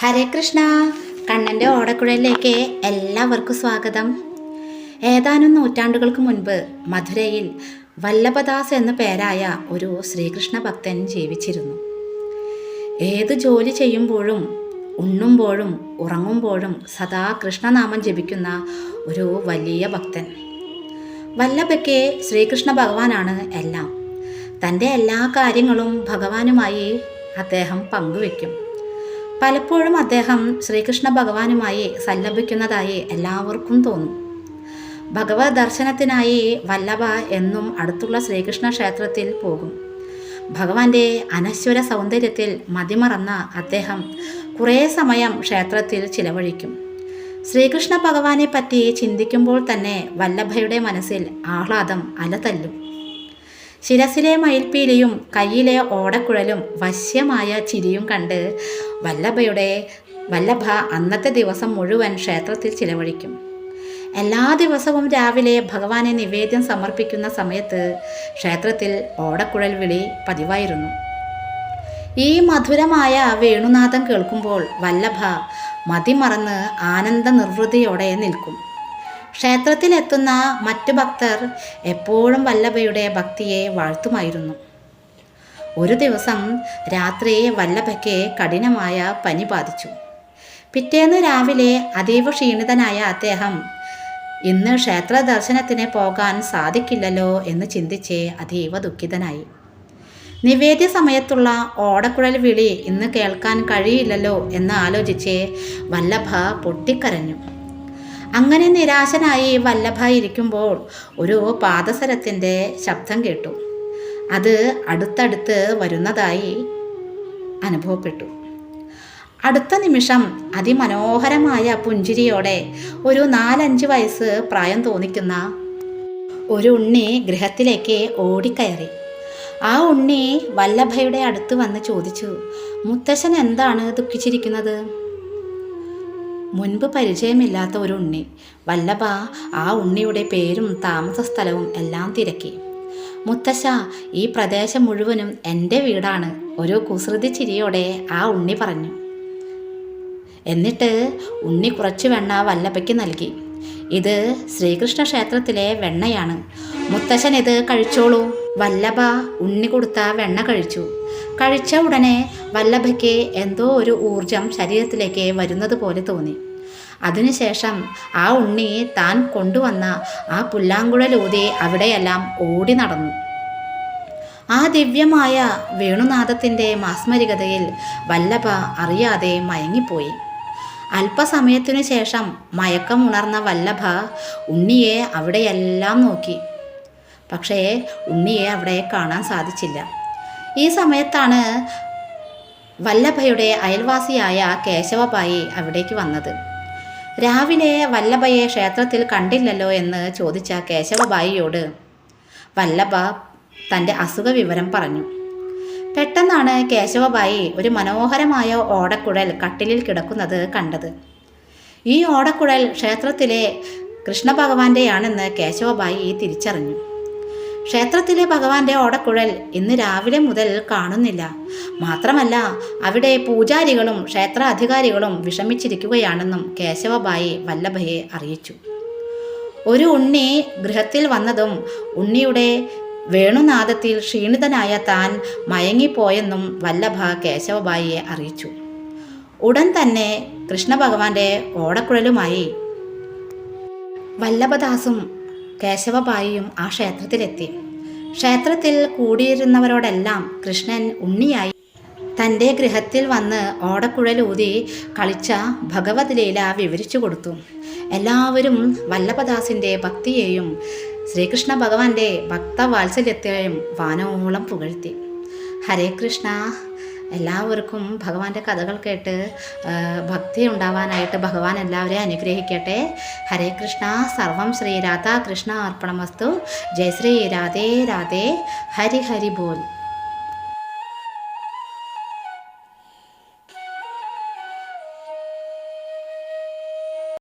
ഹരേ കൃഷ്ണ. കണ്ണന്റെ ഓടക്കുഴലിലേക്ക് എല്ലാവർക്കും സ്വാഗതം. ഏതാനും നൂറ്റാണ്ടുകൾക്ക് മുൻപ് മധുരയിൽ വല്ലഭദാസ് എന്ന പേരായ ഒരു ശ്രീകൃഷ്ണ ഭക്തൻ ജീവിച്ചിരുന്നു. ഏത് ജോലി ചെയ്യുമ്പോഴും ഉണ്ണുമ്പോഴും ഉറങ്ങുമ്പോഴും സദാ കൃഷ്ണനാമം ജപിക്കുന്ന ഒരു വലിയ ഭക്തൻ. വല്ലഭയ്ക്ക് ശ്രീകൃഷ്ണ ഭഗവാനാണ് എല്ലാം. തന്റെ എല്ലാ കാര്യങ്ങളും ഭഗവാനുമായി അദ്ദേഹം പങ്കുവെക്കും. പലപ്പോഴും അദ്ദേഹം ശ്രീകൃഷ്ണ ഭഗവാനുമായി സല്ലപിക്കുന്നതായി എല്ലാവർക്കും തോന്നും. ഭഗവത് ദർശനത്തിനായി വല്ലഭ എന്നും അടുത്തുള്ള ശ്രീകൃഷ്ണ ക്ഷേത്രത്തിൽ പോകും. ഭഗവാന്റെ അനശ്വര സൗന്ദര്യത്തിൽ മതിമറന്ന അദ്ദേഹം കുറേ സമയം ക്ഷേത്രത്തിൽ ചിലവഴിക്കും. ശ്രീകൃഷ്ണ ഭഗവാനെ പറ്റി ചിന്തിക്കുമ്പോൾ തന്നെ വല്ലഭയുടെ മനസ്സിൽ ആഹ്ലാദം അലതല്ലും. ശിരസിലെ മയിൽപ്പീലിയും കയ്യിലെ ഓടക്കുഴലും വശ്യമായ ചിരിയും കണ്ട് വല്ലഭയുടെ വല്ലഭ അന്നത്തെ ദിവസം മുഴുവൻ ക്ഷേത്രത്തിൽ ചിലവഴിക്കും. എല്ലാ ദിവസവും രാവിലെ ഭഗവാനെ നിവേദ്യം സമർപ്പിക്കുന്ന സമയത്ത് ക്ഷേത്രത്തിൽ ഓടക്കുഴൽ വിളി പതിവായിരുന്നു. ഈ മധുരമായ വേണുനാഥം കേൾക്കുമ്പോൾ വല്ലഭ മതിമറന്ന് ആനന്ദ നിർവൃതിയോടെ നിൽക്കും. ക്ഷേത്രത്തിലെത്തുന്ന മറ്റു ഭക്തർ എപ്പോഴും വല്ലഭയുടെ ഭക്തിയെ വാഴ്ത്തുമായിരുന്നു. ഒരു ദിവസം രാത്രി വല്ലഭയ്ക്ക് കഠിനമായ പനി ബാധിച്ചു. പിറ്റേന്ന് രാവിലെ അതീവ ക്ഷീണിതനായ അദ്ദേഹം ഇന്ന് ക്ഷേത്ര ദർശനത്തിന് പോകാൻ സാധിക്കില്ലല്ലോ എന്ന് ചിന്തിച്ച് അതീവ ദുഃഖിതനായി. നിവേദ്യ സമയത്തുള്ള ഓടക്കുഴൽ വിളി ഇന്ന് കേൾക്കാൻ കഴിയില്ലല്ലോ എന്ന് ആലോചിച്ച് വല്ലഭ പൊട്ടിക്കരഞ്ഞു. അങ്ങനെ നിരാശനായി വല്ലഭ ഇരിക്കുമ്പോൾ ഒരു പാദസരത്തിന്റെ ശബ്ദം കേട്ടു. അത് അടുത്തടുത്ത് വരുന്നതായി അനുഭവപ്പെട്ടു. അടുത്ത നിമിഷം അതിമനോഹരമായ പുഞ്ചിരിയോടെ ഒരു നാലഞ്ച് വയസ്സ് പ്രായം തോന്നിക്കുന്ന ഒരു ഉണ്ണി ഗൃഹത്തിലേക്ക് ഓടിക്കയറി. ആ ഉണ്ണി വല്ലഭയുടെ അടുത്ത് വന്ന് ചോദിച്ചു മുത്തശ്ശൻ എന്താണ് ദുഃഖിച്ചിരിക്കുന്നത്? മുൻപ് പരിചയമില്ലാത്ത ഒരു ഉണ്ണി. വല്ലഭ ആ ഉണ്ണിയുടെ പേരും താമസ സ്ഥലവും എല്ലാം തിരക്കി. മുത്തശ്ശ ഈ പ്രദേശം മുഴുവനും എന്റെ വീടാണ്. ഒരു കുസൃതി ചിരിയോടെ ആ ഉണ്ണി പറഞ്ഞു. എന്നിട്ട് ഉണ്ണി കുറച്ച് വെണ്ണ വല്ലഭയ്ക്ക് നൽകി. ഇത് ശ്രീകൃഷ്ണ ക്ഷേത്രത്തിലെ വെണ്ണയാണ്. മുത്തശ്ശൻ ഇത് കഴിച്ചോളൂ. വല്ലഭ ഉണ്ണി കൊടുത്ത വെണ്ണ കഴിച്ചു. കഴിച്ച ഉടനെ വല്ലഭയ്ക്ക് എന്തോ ഒരു ഊർജം ശരീരത്തിലേക്ക് വരുന്നത് പോലെ തോന്നി. അതിനുശേഷം ആ ഉണ്ണി താൻ കൊണ്ടുവന്ന ആ പുല്ലാങ്കുഴലൂതി അവിടെയെല്ലാം ഓടി നടന്നു. ആ ദിവ്യമായ വേണുനാഥത്തിന്റെ മാസ്മരികതയിൽ വല്ലഭ അറിയാതെ മയങ്ങിപ്പോയി. അല്പസമയത്തിനു ശേഷം മയക്കം ഉണർന്ന വല്ലഭ ഉണ്ണിയെ അവിടെയെല്ലാം നോക്കി. പക്ഷേ ഉണ്ണിയെ അവിടെ കാണാൻ സാധിച്ചില്ല. ഈ സമയത്താണ് വല്ലഭയുടെ അയൽവാസിയായ കേശവബായി അവിടേക്ക് വന്നത്. രാവിലെ വല്ലഭയെ ക്ഷേത്രത്തിൽ കണ്ടില്ലല്ലോ എന്ന് ചോദിച്ച കേശവബായിയോട് വല്ലഭ തന്റെ അസുഖ വിവരം പറഞ്ഞു. പെട്ടെന്നാണ് കേശവബായി ഒരു മനോഹരമായ ഓടക്കുഴൽ കട്ടിലിൽ കിടക്കുന്നത് കണ്ടത്. ഈ ഓടക്കുഴൽ ക്ഷേത്രത്തിലെ കൃഷ്ണഭഗവാന്റെയാണെന്ന് കേശവബായി തിരിച്ചറിഞ്ഞു. ക്ഷേത്രത്തിലെ ഭഗവാന്റെ ഓടക്കുഴൽ ഇന്ന് രാവിലെ മുതൽ കാണുന്നില്ല. മാത്രമല്ല അവിടെ പൂജാരികളും ക്ഷേത്ര അധികാരികളും വിഷമിച്ചിരിക്കുകയാണെന്നും കേശവബായി വല്ലഭയെ അറിയിച്ചു. ഒരു ഉണ്ണി ഗൃഹത്തിൽ വന്നതും ഉണ്ണിയുടെ വേണുനാദത്തിൽ ക്ഷീണിതനായ താൻ മയങ്ങിപ്പോയെന്നും വല്ലഭ കേശവബായിയെ അറിയിച്ചു. ഉടൻ തന്നെ കൃഷ്ണഭഗവാന്റെ ഓടക്കുഴലുമായി വല്ലഭദാസും കേശവബായിയും ആ ക്ഷേത്രത്തിലെത്തി. ക്ഷേത്രത്തിൽ കൂടിയിരുന്നവരോടെല്ലാം കൃഷ്ണൻ ഉണ്ണിയായി. തന്റെ ഗൃഹത്തിൽ വന്ന് ഓടക്കുഴലൂതി കളിച്ച ഭഗവത് ലീല വിവരിച്ചു കൊടുത്തു. എല്ലാവരും വല്ലഭദാസിന്റെ ഭക്തിയെയും ശ്രീകൃഷ്ണ ഭഗവാന്റെ ഭക്തവാത്സല്യത്തെയും വാനോളം പുകഴ്ത്തി. ഹരേ കൃഷ്ണ. എല്ലാവർക്കും ഭഗവാന്റെ കഥകൾ കേട്ട് ഭക്തി ഉണ്ടാവാനായിട്ട് ഭഗവാൻ എല്ലാവരെയും അനുഗ്രഹിക്കട്ടെ. ഹരേ കൃഷ്ണ സർവം ശ്രീ രാധാ കൃഷ്ണ അർപ്പണമസ്തു. ജയ ശ്രീ രാധേ രാധേ. ഹരി ഹരി ബോൽ